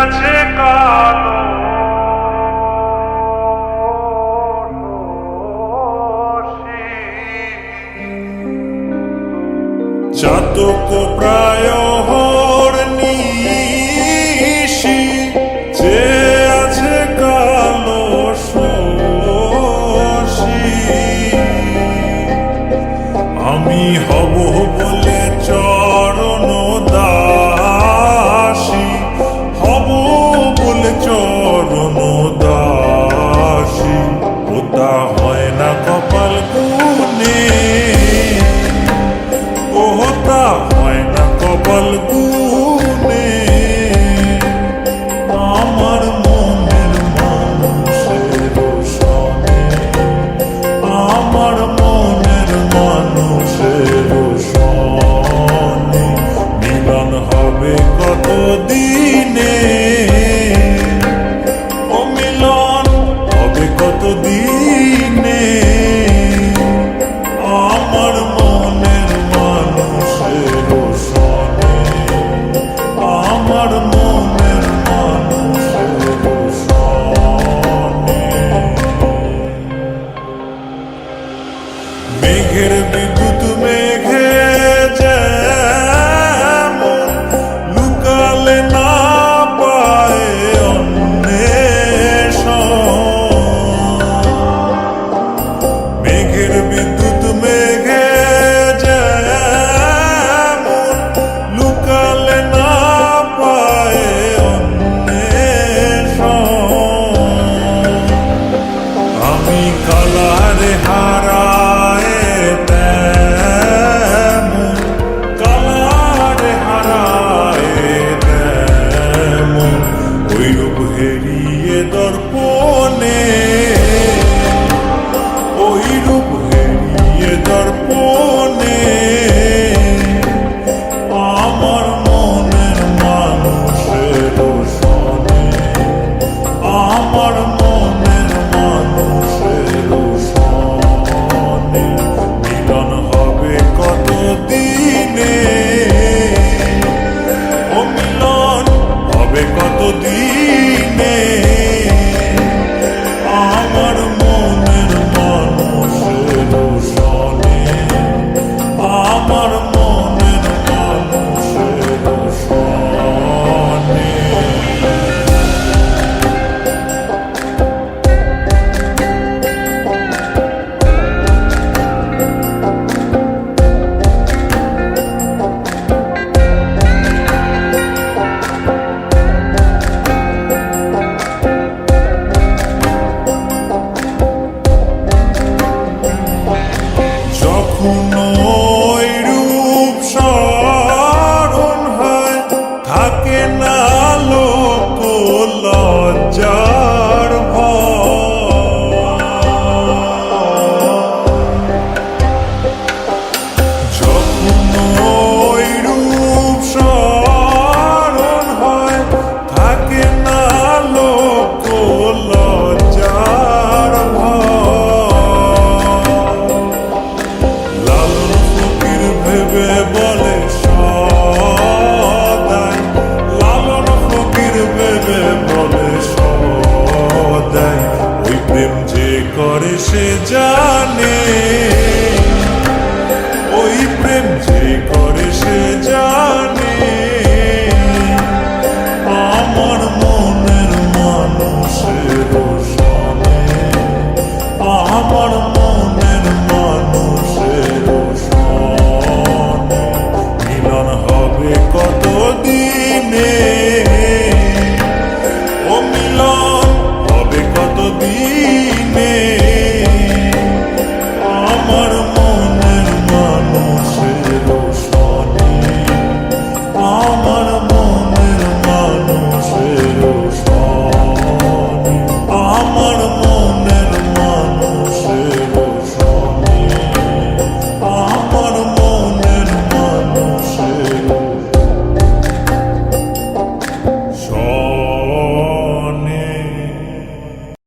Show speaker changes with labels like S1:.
S1: আছে কালো। চাতক প্রা da roda. মেঘের বিদ্যুৎ মেঘে লুকালে না পায় অন্বেষ মেঘের বিদ্যুৎ মেঘে লুকালে না পায় অন্বেষ আমি কালারে হা correria. সে যে